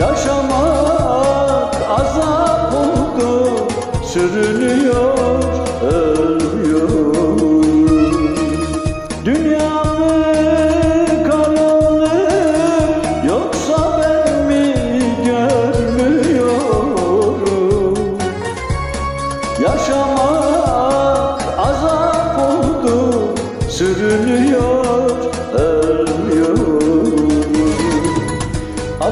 Yaşamak azap oldu Sürünüyor, ölüyor. Dünya mı karanlık Yoksa ben mi görmüyorum? Yaşamak azap oldu Sürünüyor, ölüyor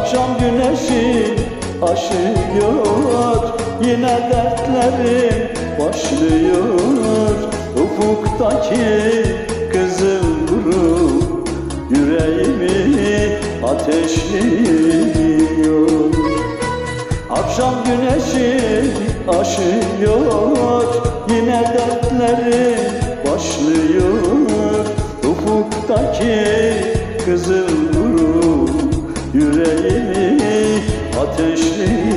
Akşam güneşi aşıyor Yine dertlerim başlıyor. Ufuktaki kızıl grup Yüreğimi ateşliyor. Akşam güneşi aşıyor Yine dertlerim başlıyor. Ufuktaki kızıl Yüreğimi ateşliyor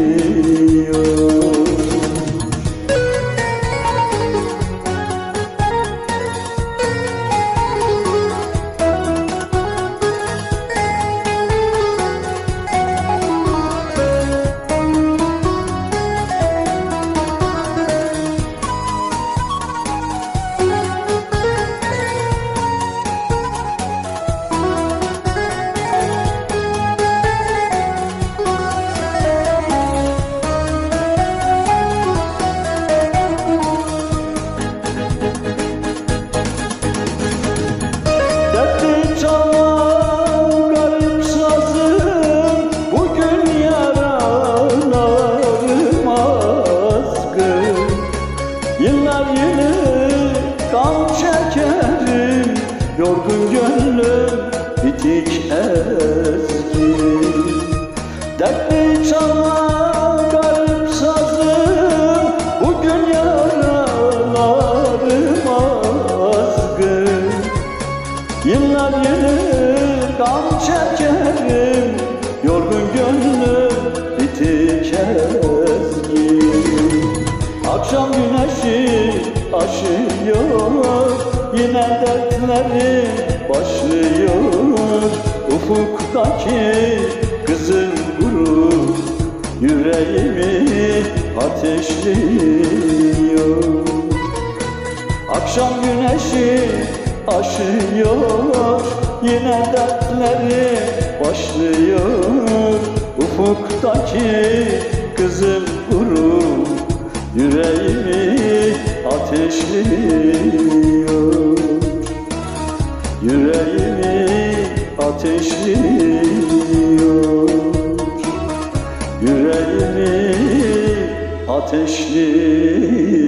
kan çekerim Yorgun gönlüm bitik ezgin Dertli azgın. Yıllar yılı kan çekerim Yorgun gönlüm bitik ezgin Akşam güneşi aşıyor. Yine dertleri başlıyor. Ufuktaki kızıl grup Yüreğimi ateşliyor. Akşam güneşi aşıyor. Yine dertleri başlıyor. Ufuktaki kızıl grup Yüreğimi ateşliyor Yüreğimi ateşliyor. Yüreğimi ateşliyor